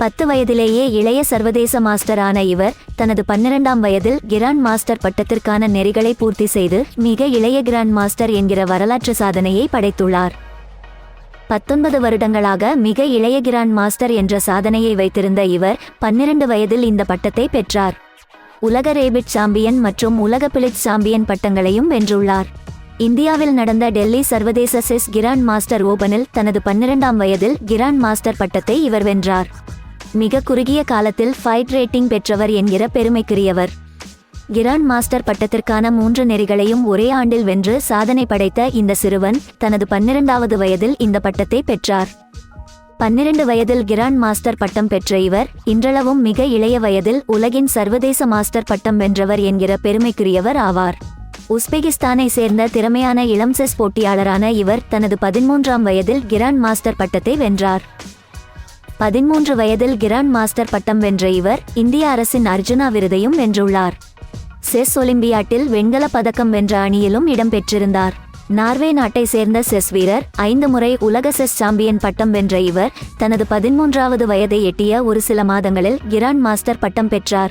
பத்து வயதிலேயே இளைய சர்வதேச மாஸ்டரான இவர் தனது பன்னிரெண்டாம் வயதில் கிராண்ட் மாஸ்டர் பட்டத்திற்கான நெறிகளை பூர்த்தி செய்து மிக இளைய கிராண்ட் மாஸ்டர் என்கிற வரலாற்று சாதனையை படைத்துள்ளார். பத்தொன்பது வருடங்களாக மிக இளைய கிராண்ட் மாஸ்டர் என்ற சாதனையை வைத்திருந்த இவர் பன்னிரண்டு வயதில் இந்த பட்டத்தை பெற்றார். உலக ரேபிட் சாம்பியன் மற்றும் உலக பிளிட்ஸ் சாம்பியன் பட்டங்களையும் வென்றுள்ளார். இந்தியாவில் நடந்த டெல்லி சர்வதேச செஸ் கிராண்ட் மாஸ்டர் ஓபனில் தனது பன்னிரெண்டாம் வயதில் கிராண்ட் மாஸ்டர் பட்டத்தை இவர் வென்றார். மிக குறுகிய காலத்தில் ஃபைட் ரேட்டிங் பெற்றவர் என்கிற பெருமைக்குரியவர். கிராண்ட் மாஸ்டர் பட்டத்திற்கான மூன்று நெறிகளையும் ஒரே ஆண்டில் வென்று சாதனை படைத்த இந்த சிறுவன் தனது பன்னிரண்டாவது வயதில் இந்த பட்டத்தை பெற்றார். பன்னிரண்டு வயதில் கிராண்ட் மாஸ்டர் பட்டம் பெற்ற இவர் இன்றளவும் மிக இளைய வயதில் உலகின் சர்வதேச மாஸ்டர் பட்டம் வென்றவர் என்கிற பெருமைக்குரியவர் ஆவார். உஸ்பெகிஸ்தானை சேர்ந்த திறமையான இளம் செஸ் போட்டியாளரான இவர் தனது பதிமூன்றாம் வயதில் கிராண்ட் மாஸ்டர் பட்டத்தை வென்றார். பதிமூன்று வயதில் கிராண்ட் மாஸ்டர் பட்டம் வென்ற இவர் இந்திய அரசின் அர்ஜுனா விருதையும் வென்றுள்ளார். செஸ் ஒலிம்பியாட்டில் வெண்கலப் பதக்கம் வென்ற அணியிலும் இடம்பெற்றிருந்தார். நார்வே நாட்டை சேர்ந்த செஸ் வீரர் ஐந்து முறை உலக செஸ் சாம்பியன் பட்டம் வென்ற இவர் தனது பதிமூன்றாவது வயதை எட்டிய ஒரு சில மாதங்களில் கிராண்ட் மாஸ்டர் பட்டம் பெற்றார்.